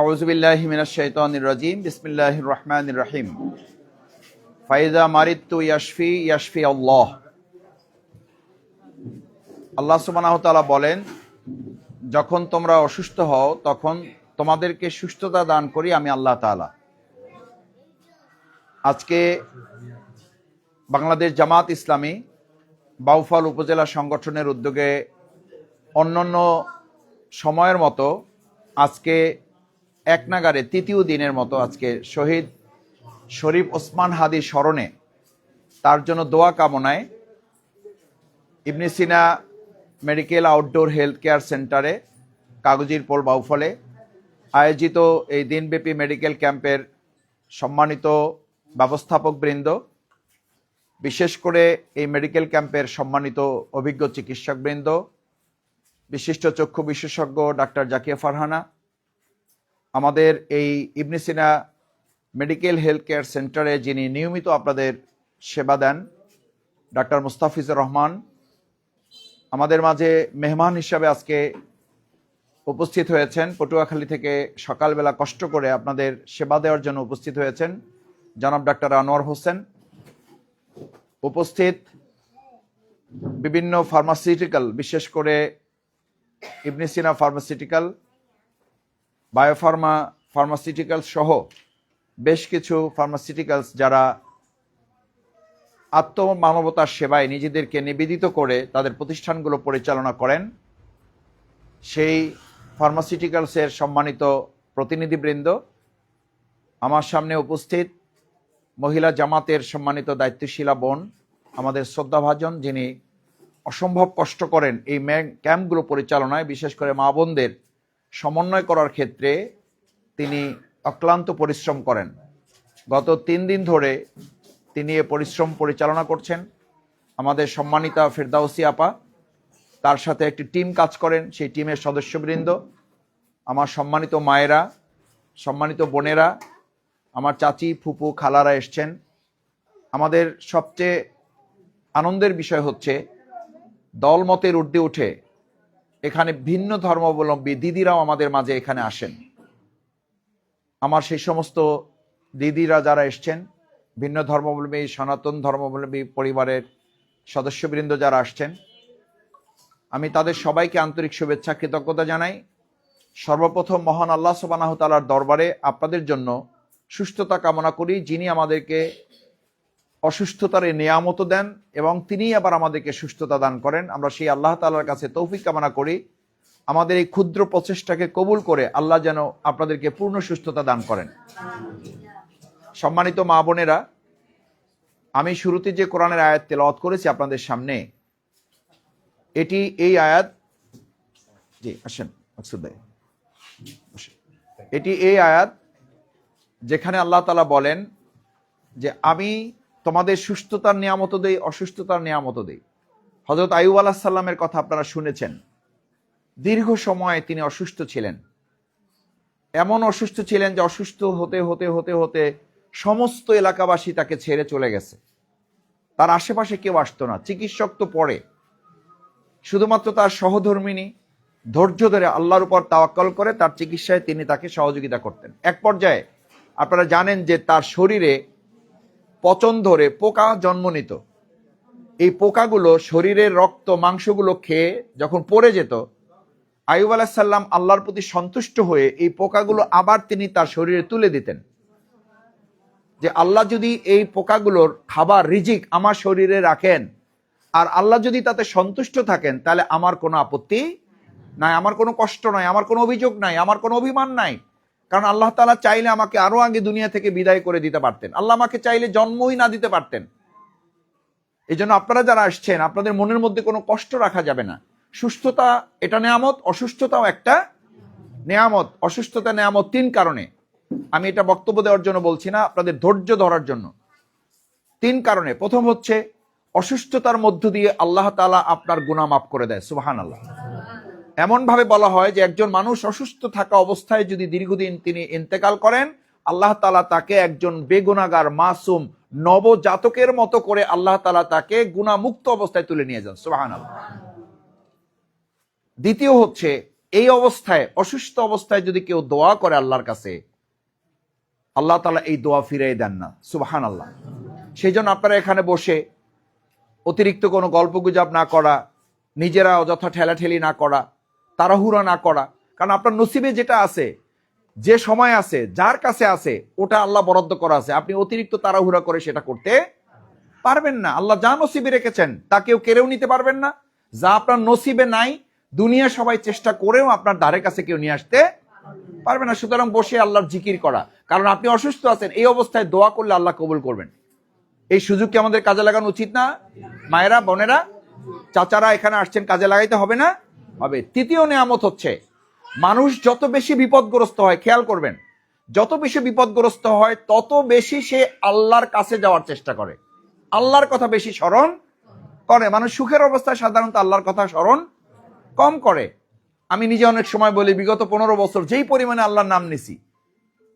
আউজবিল্লাহ মিনাশাইতানির রাজিম, বিসমিল্লাহির রহমানির রহিম। ফাইজা মারিত্তু ইয়াশফি ইয়াশফি আল্লাহ। আল্লাহ সুবহানাহু তাআলা বলেন, যখন তোমরা অসুস্থ হও, তখন তোমাদেরকে সুস্থতা দান করি আমি আল্লাহ তাআলা। আজকে বাংলাদেশ জামাত ইসলামী বাউফাল উপজেলা সংগঠনের উদ্যোগে অন্যান্য সময়ের মতো আজকে এক নাগারে তৃতীয় দিনের মতো আজকে শহীদ শরীফ ওসমান হাদি স্মরণে তার জন্য দোয়া কামনায় Ibn Sina medical outdoor health care সেন্টারে, কাগজির পোল বাউফলে আয়োজিত এই দিনব্যাপী মেডিকেল ক্যাম্পের সম্মানিত ব্যবস্থাপক বৃন্দ, বিশেষ করে এই মেডিকেল ক্যাম্পের সম্মানিত অভিজ্ঞ চিকিৎসকবৃন্দ বিশিষ্ট চক্ষু বিশেষজ্ঞ ডাক্তার জাকিয়া ফারহানা, আমাদের এই Ibn Sina medical health care সেন্টারে যিনি নিয়মিত আপনাদের সেবা দেন, ডাক্তার মুস্তাফিজুর রহমান, আমাদের মাঝে মেহমান হিসাবে আজকে উপস্থিত হয়েছেন। পটুয়াখালী থেকে সকালবেলা কষ্ট করে আপনাদের সেবা দেওয়ার জন্য উপস্থিত হয়েছেন জনাব ডাক্তার আনোয়ার হোসেন। উপস্থিত বিভিন্ন ফার্মাসিউটিক্যাল বিশেষ করে ইবনিসিনা ফার্মাসিউটিক্যাল বায়োফার্মা ফার্মাসিউটিক্যালস সহ বেশ কিছু ফার্মাসিউটিক্যালস যারা আত্মমানবতার সেবায় নিজেদেরকে নিবেদিত করে তাদের প্রতিষ্ঠানগুলো পরিচালনা করেন। সেই ফার্মাসিউটিক্যালসের সম্মানিত প্রতিনিধিবৃন্দ আমার সামনে উপস্থিত মহিলা জামাতের সম্মানিত দায়িত্বশীলা বোন, আমাদের শ্রদ্ধাভাজন যিনি অসম্ভব কষ্ট করেন এই ক্যাম্পগুলো পরিচালনায়, বিশেষ করে মা বোনদের সমন্বয় করার ক্ষেত্রে তিনি অক্লান্ত পরিশ্রম করেন। গত তিন দিন ধরে তিনি এ পরিশ্রম পরিচালনা করছেন। আমাদের সম্মানিতা ফেরদাউসি আপা, তার সাথে একটি টিম কাজ করেন, সেই টিমের সদস্যবৃন্দ, আমার সম্মানিত মায়েরা, সম্মানিত বোনেরা, আমার চাচি, ফুপু, খালারা এসছেন। আমাদের সবচেয়ে আনন্দের বিষয় হচ্ছে দলমতের ঊর্ধ্বে উঠে এখানে ভিন্ন ধর্মাবলম্বী দিদিরাও আমাদের মাঝে এখানে আসেন। আমার সেই সমস্ত দিদিরা যারা এসছেন, ভিন্ন ধর্মাবলম্বী, সনাতন ধর্মাবলম্বী পরিবারের সদস্যবৃন্দ যারা আসছেন, আমি তাদের সবাইকে আন্তরিক শুভেচ্ছা, কৃতজ্ঞতা জানাই। সর্বপ্রথম মহান আল্লাহ সুবানাহ তালার দরবারে আপনাদের জন্য সুস্থতা কামনা করি, যিনি আমাদেরকে অসুস্থতার এই নিয়ামত দেন এবং তিনিই আবার আমাদেরকে সুস্থতা দান করেন। আমরা সেই আল্লাহ তালার কাছে তৌফিক কামনা করি। আমাদের এই ক্ষুদ্র প্রচেষ্টাকে কবুল করে আল্লাহ যেন আপনাদেরকে পূর্ণ সুস্থতা দান করেন। সম্মানিত মা বোনেরা, আমি শুরুতে যে কোরআনের আয়াত তেলাওয়াত করেছি আপনাদের সামনে, এটি এই আয়াত, জি, আসেন এটি এই আয়াত যেখানে আল্লাহ তালা বলেন যে, আমি তোমাদের সুস্থতার নিয়ামত দেই, অসুস্থতার নিয়ামত দেই। হজরত আইব আলাহ সাল্লামের কথা আপনারা শুনেছেন। দীর্ঘ সময় তিনি অসুস্থ ছিলেন। এমন অসুস্থ ছিলেন যে অসুস্থ হতে হতে হতে হতে সমস্ত এলাকাবাসী তাকে ছেড়ে চলে গেছে। তার আশেপাশে কেউ আসতো না, চিকিৎসক তো পড়ে। শুধুমাত্র তার সহধর্মিনী ধৈর্য ধরে আল্লাহর উপর তাওয়াক্কল করে তার চিকিৎসায় তিনি তাকে সহযোগিতা করতেন। এক পর্যায়ে আপনারা জানেন যে তার শরীরে পচন ধরে পোকা জন্ম নিত। এই পোকাগুলো শরীরের রক্ত, মাংসগুলো খেয়ে যখন পড়ে যেত আয়ুব আলাহিসাল্লাম আল্লাহর প্রতি সন্তুষ্ট হয়ে এই পোকাগুলো আবার তিনি তার শরীরে তুলে দিতেন। যে আল্লাহ যদি এই পোকাগুলোর খাবার, রিজিক আমার শরীরে রাখেন, আর আল্লাহ যদি তাতে সন্তুষ্ট থাকেন, তাহলে আমার কোনো আপত্তি নাই, আমার কোনো কষ্ট নাই, আমার কোনো অভিযোগ নাই, আমার কোনো অভিমান নাই। কারণ আল্লাহ তালা চাইলে আমাকে আরও আগে দুনিয়া থেকে বিদায় করে দিতে পারতেন। আল্লাহ আমাকে চাইলে জন্মই না দিতে পারতেন। এই জন্য আপনারা যারা আসছেন, আপনাদের মনের মধ্যে কোনো কষ্ট রাখা যাবে না। সুস্থতা এটা নেয়ামত, অসুস্থতাও একটা নেয়ামত। অসুস্থতা নেয়ামত তিন কারণে। আমি এটা বক্তব্য দেওয়ার জন্য বলছি না, আপনাদের ধৈর্য ধরার জন্য। তিন কারণে। প্রথম হচ্ছে, অসুস্থতার মধ্য দিয়ে আল্লাহ তালা আপনার গুণা মাফ করে দেয়। সুবাহান আল্লাহ এমন ভাবে বলা হয় যে একজন মানুষ অসুস্থ থাকা অবস্থায় যদি দীর্ঘদিন তিনি ইন্তেকাল করেন, আল্লাহ তালা তাকে একজন বেগুনাগার, মাসুম, নবজাতকের মতো করে আল্লাহ তালা তাকে গুণামুক্ত অবস্থায় তুলে নিয়ে যান। সোহান দ্বিতীয় হচ্ছে, এই অবস্থায়, অসুস্থ অবস্থায় যদি কেউ দোয়া করে আল্লাহর কাছে, আল্লাহ তালা এই দোয়া ফিরিয়ে দেন না। সুবাহান আল্লাহ সেই জন্য আপনারা এখানে বসে অতিরিক্ত কোনো গল্প গুজব না করা, নিজেরা অযথা ঠেলাঠেলি না করা তাড়াহুড়া না করা। কারণ আপনার নসিবে যেটা আছে, যে সময় আছে, যার কাছে আছে, ওটা আল্লাহ বরাদ্দ করা আছে। আপনি অতিরিক্ত তাড়াহুড়া করে সেটা করতে পারবেন না। আল্লাহ যা নসিবে রেখেছেন, তা কেউ কেড়েও নিতে পারবেন না। যা আপনার নসিবে নাই, দুনিয়া সবাই চেষ্টা করেও আপনার ধারে কাছে কেউ নিয়ে আসতে পারবে না। সুতরাং বসে আল্লাহর জিকির করা। কারণ আপনি অসুস্থ আছেন, এই অবস্থায় দোয়া করলে আল্লাহ কবুল করবেন। এই সুযোগ কি আমাদের কাজে লাগানো উচিত না? মায়েরা, বোনেরা, চাচারা এখানে আসছেন, কাজে লাগাইতে হবে না? হবে। তৃতীয় নিয়ামত হচ্ছে, মানুষ যত বেশি বিপদগ্রস্ত হয়, খেয়াল করবেন, যত বেশি বিপদগ্রস্ত হয়, তত বেশি সে আল্লাহর কাছে যাওয়ার চেষ্টা করে। আল্লাহর কথা বেশি স্মরণ করে। মানুষ সুখের অবস্থায় সাধারণত আল্লাহর কথা স্মরণ কম করে। আমি নিজে অনেক সময় বলি, বিগত পনেরো বছর যেই পরিমাণে আল্লাহর নাম নিছি,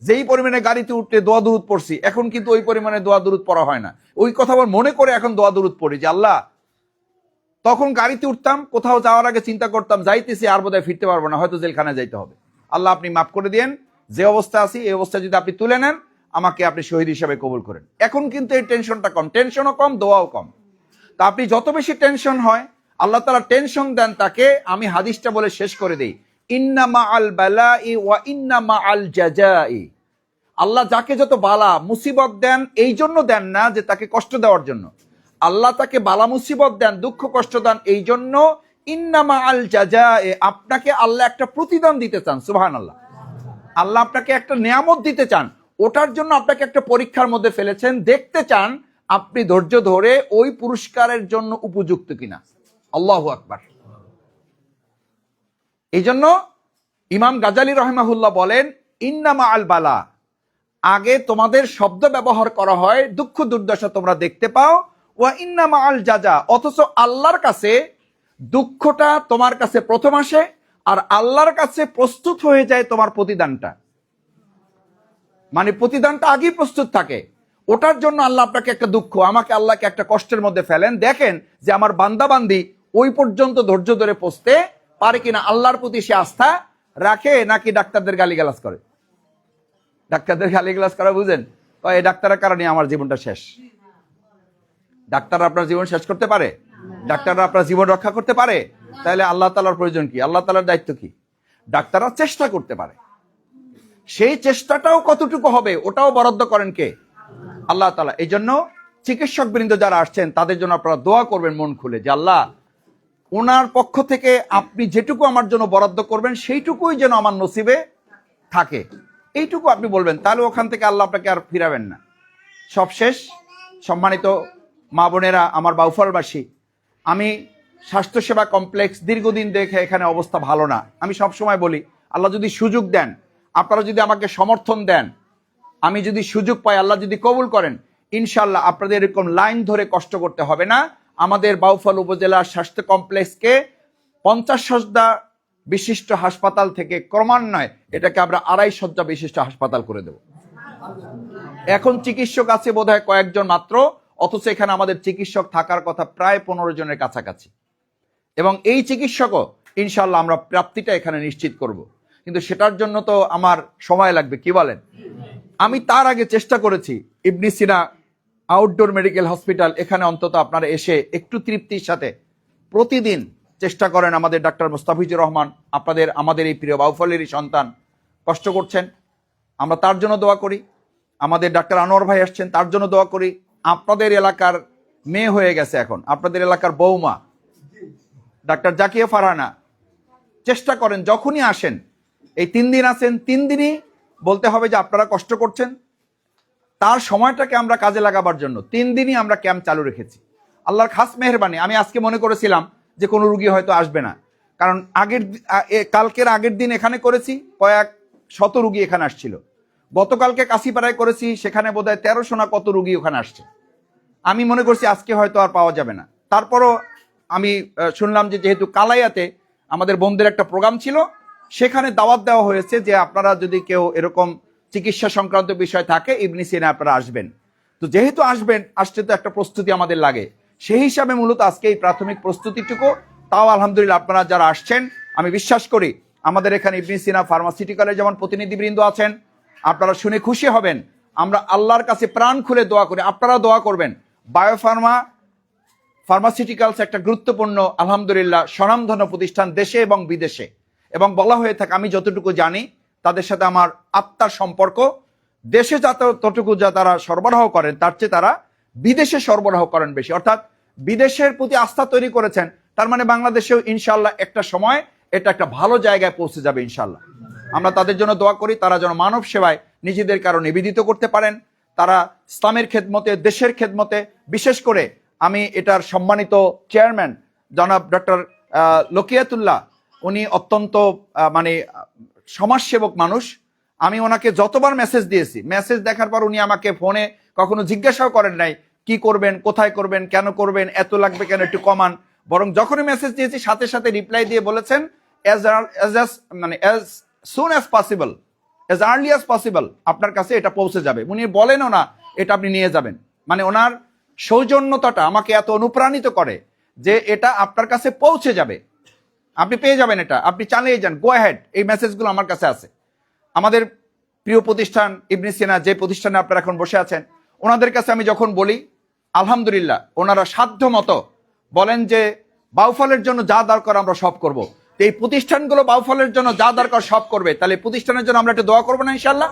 যেই পরিমাণে গাড়িতে উঠতে দোয়া দুরুদ পড়ছি, এখন কিন্তু ওই পরিমাণে দোয়া দুরুদ পড়া হয় না। ওই কথা আবার মনে করে এখন দোয়া দুরুদ পড়ি যে, আল্লাহ তখন গাড়িতে উঠতাম, কোথাও যাওয়ার আগে চিন্তা করতাম, যাইতেছি আর বোধহয় ফিরতে পারব না, হয়তো জেলখানায় যাইতে হবে। আল্লাহ আপনি মাফ করে দিয়েন, যে অবস্থা আছি, এই অবস্থা যদি আপনি তুলে নেন, আমাকে আপনি শহীদ হিসাবে কবুল করেন। এখন কিন্তু এই টেনশনটা কম, টেনশনও কম, দোয়াও কম। তা আপনি যত বেশি টেনশন হয়, আল্লাহ তালা টেনশন দেন তাকে, আমি হাদিসটা বলে শেষ করে দিই। ইন্না মা আল বালাই ওয়া ইন্না মা আল জাজাই আল্লাহ যাকে যত বালা, মুসিবত দেন, এই জন্য দেন না যে তাকে কষ্ট দেওয়ার জন্য। আল্লাহ তাকে বালা মুসিবত দেন, দুঃখ কষ্ট দেন এই জন্য ইন্নামা আল জাজা আপনাকে আল্লাহ একটা প্রতিদান দিতে চান সুবাহান আল্লাহ আল্লাহ আপনাকে একটা নিয়ামত দিতে চান, ওটার জন্য আপনাকে একটা পরীক্ষার মধ্যে ফেলেছেন, দেখতে চান আপনি ধৈর্য ধরে ওই পুরস্কারের জন্য উপযুক্ত কিনা। আল্লাহ আকবার। এই জন্য ইমাম গাজালি রহমাহুল্লাহ বলেন, ইন্নামা আল বালা, আগে তোমাদের শব্দ ব্যবহার করা হয়, দুঃখ দুর্দশা তোমরা দেখতে পাও ওয়া ইন্নামা আল জাজা, অথচ আল্লাহর কাছে দুঃখটা তোমার কাছে প্রথম আসে আর আল্লাহর কাছে প্রস্তুত হয়ে যায় তোমার প্রতিদানটা। মানে প্রতিদানটা আগেই প্রস্তুত থাকে। ওটার জন্য আল্লাহ আপনাকে একটা দুঃখ, আমাকে আল্লাহকে একটা কষ্টের মধ্যে ফেলেন। দেখেন যে আমার বান্দাবান্দি ওই পর্যন্ত ধৈর্য ধরে পৌঁছতে পারে কিনা আল্লাহর প্রতি সে আস্থা রাখে নাকি ডাক্তারদের গালিগালাজ করে? ডাক্তারদের গালিগালাজ করা বুঝেন? এই ডাক্তারের কারণে আমার জীবনটা শেষ। ডাক্তার আপনার জীবন শেষ করতে পারে? ডাক্তাররা আপনার জীবন রক্ষা করতে পারে? তাহলে আল্লাহ তালার প্রয়োজন কি? আল্লাহ তালার দায়িত্ব কি? ডাক্তাররা চেষ্টা করতে পারে। সেই চেষ্টাটাও কতটুকু হবে, ওটাও বরাদ্দ করেন কে? আল্লাহ তালা এই জন্য চিকিৎসক বৃন্দ যারা আসছেন, তাদের জন্য আপনারা দোয়া করবেন, মন খুলে, যে আল্লাহ ওনার পক্ষ থেকে আপনি যেটুকু আমার জন্য বরাদ্দ করবেন, সেইটুকুই যেন আমার নসিবে থাকে। এইটুকু আপনি বলবেন, তাহলে ওখান থেকে আল্লাহ আপনাকে আর ফিরাবেন না। সব শেষ সম্মানিত মা বোনেরা, আমার বাউফলবাসী, আমি স্বাস্থ্যসেবা কমপ্লেক্স দীর্ঘদিন দেখে এখানে অবস্থা ভালো না। আমি সব সময় বলি, আল্লাহ যদি সুযোগ দেন, আপনারা যদি আমাকে সমর্থন দেন, আমি যদি সুযোগ পাই, আল্লাহ যদি কবুল করেন ইনশাল্লাহ আপনাদের এরকম লাইন ধরে কষ্ট করতে হবে না। আমাদের বাউফল উপজেলার স্বাস্থ্য কমপ্লেক্সকে পঞ্চাশ সজ্জা বিশিষ্ট হাসপাতাল থেকে ক্রমান্বয়ে এটাকে আমরা আড়াই সজ্জা বিশিষ্ট হাসপাতাল করে দেব। এখন চিকিৎসক আছে বোধহয় কয়েকজন মাত্র। অথচ এখানে আমাদের চিকিৎসক থাকার কথা প্রায় পনেরো জনের কাছাকাছি। এবং এই চিকিৎসকও ইনশাল্লাহ আমরা প্রাপ্তিটা এখানে নিশ্চিত করব। কিন্তু সেটার জন্য তো আমার সময় লাগবে, কি বলেন? আমি তার আগে চেষ্টা করেছি, Ibn Sina outdoor medical hospital, এখানে অন্তত আপনারা এসে একটু তৃপ্তির সাথে প্রতিদিন চেষ্টা করেন আমাদের ডাক্তার মুস্তাফিজুর রহমান, আপনাদের, আমাদের এই প্রিয় বাউফলেরই সন্তান, কষ্ট করছেন। আমরা তার জন্য দোয়া করি। আমাদের ডাক্তার আনোয়ার ভাই আসছেন, তার জন্য দোয়া করি। আপনাদের এলাকার মেয়ে হয়ে গেছে এখন। আপনাদের এলাকার বৌমা ডাক্তার জাকিয়া ফারহানা, চেষ্টা করেন যখনই আসেন, এই তিন দিন আসেন তিন দিনই বলতে হবে যে আপনারা কষ্ট করছেন। তার সময়টাকে আমরা কাজে লাগাবার জন্য তিন দিনই আমরা ক্যাম্প চালু রেখেছি। আল্লাহর খাস মেহরবানি। আমি আজকে মনে করেছিলাম যে কোনো রুগী হয়তো আসবে না। কারণ আগের কালকের আগের দিন এখানে করেছি, কয়েক শত রুগী এখানে আসছিল। গতকালকে কাশিপাড়ায় করেছি, সেখানে বোধহয় তেরোশো না কত রুগী ওখানে আসছে। আমি মনে করছি আজকে হয়তো আর পাওয়া যাবে না। তারপরও আমি শুনলাম যে যেহেতু কালাইয়াতে আমাদের বোনদের একটা প্রোগ্রাম ছিল, সেখানে দাওয়াত দেওয়া হয়েছে যে আপনারা যদি কেউ এরকম চিকিৎসা সংক্রান্ত বিষয় থাকে, ইবনি সিনা আপনারা আসবেন। তো যেহেতু আসবেন, আসতে তো একটা প্রস্তুতি আমাদের লাগে। সেই হিসাবে মূলত আজকে এই প্রাথমিক প্রস্তুতিটুকু। তাও আলহামদুলিল্লাহ আপনারা যারা আসছেন, আমি বিশ্বাস করি, আমাদের এখানে ইবনি সিনা ফার্মাসিউটিক্যালের যেমন প্রতিনিধিবৃন্দ আছেন আপনারা শুনে খুশি হবেন। আমরা আল্লাহর কাছে প্রাণ খুলে দোয়া করি। আপনারা দোয়া করবেন। বায়োফার্মা ফার্মাসিউটিক্যালস একটা গুরুত্বপূর্ণ, আলহামদুলিল্লাহ, স্বনামধন্য প্রতিষ্ঠান দেশে এবং বিদেশে। এবং বলা হয়ে থাকে, আমি যতটুকু জানি, তাদের সাথে আমার আত্মার সম্পর্ক। দেশে যত ততটুকু যা তারা সরবরাহ করেন, তার চেয়ে তারা বিদেশে সরবরাহ করেন বেশি। অর্থাৎ বিদেশের প্রতি আস্থা তৈরি করেছেন, তার মানে বাংলাদেশেও ইনশাল্লাহ একটা সময়, এটা একটা ভালো জায়গায় পৌঁছে যাবে ইনশাল্লাহ আমরা তাদের জন্য দোয়া করি, তারা যেন মানব সেবায় নিজেদের কারও নিবেদিত করতে পারেন। তারা ইসলামের খেদমতে, দেশের খেদমতে, বিশেষ করে আমি এটার সম্মানিত চেয়ারম্যান, জনাব ডক্টর লকিয়াতুল্লাহ, উনি অত্যন্ত মানে সমাজসেবক মানুষ। আমি ওনাকে যতবার মেসেজ দিয়েছি, মেসেজ দেখার পর উনি আমাকে ফোনে কখনো জিজ্ঞাসাও করেন নাই, কি করবেন, কোথায় করবেন, কেন করবেন, এত লাগবে কেন, একটু কমান। বরং যখনই মেসেজ দিয়েছি, সাথে সাথে রিপ্লাই দিয়ে বলেছেন অ্যাজ অ্যাজ মানে as soon as possible as early as possible আপনার কাছে এটা পৌঁছে যাবে। উনি বলেনও না, এটা আপনি নিয়ে যাবেন। মানে ওনার সৌজন্যতাটা আমাকে এত অনুপ্রাণিত করে যে এটা আপনার কাছে পৌঁছে যাবে। আপনি পেয়ে যাবেন এটা। আপনি চালিয়ে যান। গো হ্যাড এই মেসেজগুলো আমার কাছে আছে। আমাদের প্রিয় প্রতিষ্ঠান ইবনি সিনা, যে প্রতিষ্ঠানে আপনারা এখন বসে আছেন, ওনাদের কাছে আমি যখন বলি, আলহামদুলিল্লাহ, ওনারা সাধ্য মতো বলেন যে, বাউফলের জন্য যা দরকার আমরা সব করব। এই প্রতিষ্ঠানগুলো বাউফলের জন্য যা দরকার সব করবে। তাহলে প্রতিষ্ঠানের জন্য আমরা একটু দোয়া করব না ইনশাল্লাহ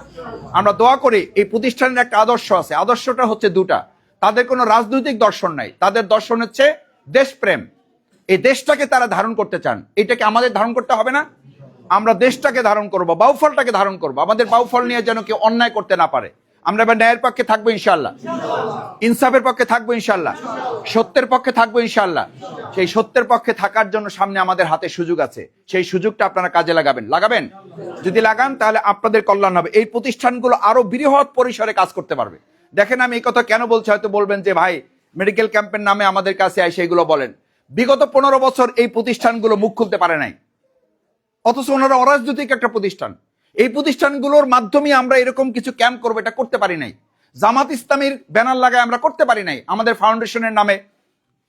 আমরা দোয়া করি এই প্রতিষ্ঠানের একটা আদর্শ আছে। আদর্শটা হচ্ছে দুটা। তাদের কোনো রাজনৈতিক দর্শন নাই। তাদের দর্শন হচ্ছে দেশপ্রেম। এই দেশটাকে তারা ধারণ করতে চান। এটাকে আমাদের ধারণ করতে হবে না। আমরা দেশটাকে ধারণ করব, বাউফলটাকে ধারণ করব। আমাদের বাউফল নিয়ে যেন কেউ অন্যায় করতে না পারে। আমরা এবার ন্যায়ের পক্ষে থাকব ইনশাল্লাহ ইনসাফের পক্ষে থাকব ইনশাল্লাহ সত্যের পক্ষে থাকব ইনশাল্লাহ সেই সত্যের পক্ষে থাকার জন্য সামনে আমাদের হাতে সুযোগ আছে। সেই সুযোগটা আপনারা কাজে লাগাবেন। লাগাবেন? যদি লাগান, তাহলে আপনাদের কল্যাণ হবে। এই প্রতিষ্ঠানগুলো আরও বৃহৎ পরিসরে কাজ করতে পারবে। দেখেন আমি এই কথা কেন বলছি, হয়তো বলবেন যে, ভাই মেডিকেল ক্যাম্পের নামে আমাদের কাছে এসে এগুলো বলেন। বিগত পনেরো বছর এই প্রতিষ্ঠানগুলো মুখ খুলতে পারে নাই। অথচ ওনারা অরাজনৈতিক একটা প্রতিষ্ঠান। এই প্রতিষ্ঠানগুলোর মাধ্যমে আমরা এরকম কিছু ক্যাম্প করব, এটা করতে পারি নাই। জামাত ইসলামীর ব্যানার লাগায় আমরা করতে পারি নাই। আমাদের ফাউন্ডেশনের নামে,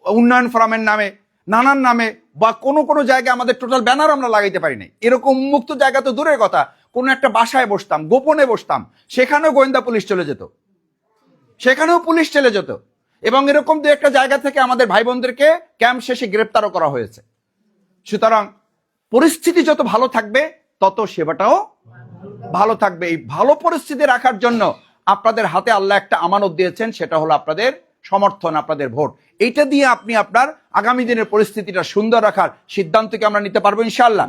উন্নয়ন ফোরামের নামে, নানান নামে বা কোনো কোনো জায়গায় আমাদের টোটাল ব্যানার আমরা লাগাইতে পারি নাই। এরকম উন্মুক্ত জায়গা তো দূরের কথা। কোনো একটা বাসায় বসতাম, গোপনে বসতাম। সেখানেও গোয়েন্দা পুলিশ চলে যেত। সেখানেও পুলিশ চলে যেত। এবং এরকম দু একটা জায়গা থেকে আমাদের ভাই বোনদেরকে ক্যাম্প শেষে গ্রেপ্তারও করা হয়েছে। সুতরাং পরিস্থিতি যত ভালো থাকবে তত সেবাটাও ভালো থাকবে। এই ভালো পরিস্থিতি রাখার জন্য আপনাদের হাতে আল্লাহ একটা আমানত দিয়েছেন, সেটা হলো আপনাদের সমর্থন, আপনাদের ভোট। এইটা দিয়ে আপনি আপনার আগামী দিনের পরিস্থিতিটা সুন্দর রাখার সিদ্ধান্তকে আমরা নিতে পারব ইনশাল্লাহ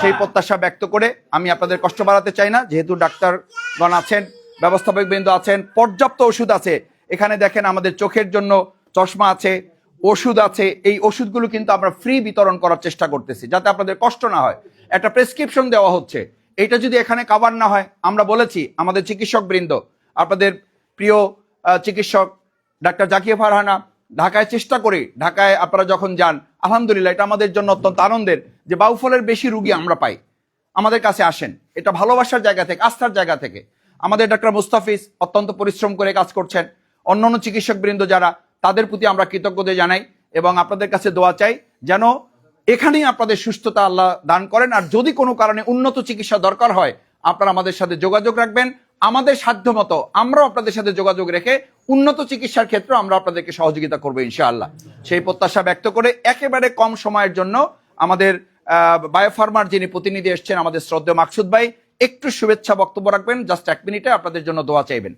সেই প্রত্যাশা ব্যক্ত করে আমি আপনাদের কষ্ট বাড়াতে চাই না। যেহেতু ডাক্তারগণ আছেন ব্যবস্থাপক বৃন্দ আছেন, পর্যাপ্ত ওষুধ আছে। এখানে দেখেন আমাদের চোখের জন্য চশমা আছে, ওষুধ আছে। এই ওষুধগুলো কিন্তু আমরা ফ্রি বিতরণ করার চেষ্টা করতেছি, যাতে আপনাদের কষ্ট না হয়। একটা প্রেসক্রিপশন দেওয়া হচ্ছে। এটা যদি এখানে কাভার না হয়, আমরা বলেছি, আমাদের চিকিৎসক বৃন্দ আপনাদের প্রিয় চিকিৎসক ডাক্তার জাকিয়া ফারহানা, ঢাকায় চেষ্টা করি, ঢাকায় আপনারা যখন যান, আলহামদুলিল্লাহ এটা আমাদের জন্য অত্যন্ত আনন্দের যে বাউফলের বেশি রুগী আমরা পাই। আমাদের কাছে আসেন। এটা ভালোবাসার জায়গা থেকে, আস্থার জায়গা থেকে। আমাদের ডাক্তার মুস্তাফিজ অত্যন্ত পরিশ্রম করে কাজ করছেন। অন্যান্য চিকিৎসক বৃন্দ যারা, তাদের প্রতি আমরা কৃতজ্ঞতা জানাই এবং আপনাদের কাছে দোয়া চাই যেন এখানেই আপনাদের সুস্থতা আল্লাহ দান করেন। আর যদি কোনো কারণে উন্নত চিকিৎসা দরকার হয়, আপনারা আমাদের সাথে যোগাযোগ রাখবেন। আমাদের সাধ্য মতো আমরাও আপনাদের সাথে যোগাযোগ রেখে উন্নত চিকিৎসার ক্ষেত্রে আমরা আপনাদেরকে সহযোগিতা করব ইনশাআল্লাহ। সেই প্রত্যাশা ব্যক্ত করে একেবারে কম সময়ের জন্য আমাদের বায়োফার্মার যিনি প্রতিনিধি এসছেন, আমাদের শ্রদ্ধেয় মাকসুদ ভাই, একটু শুভেচ্ছা বক্তব্য রাখবেন। জাস্ট এক মিনিটে আপনাদের জন্য দোয়া চাইবেন।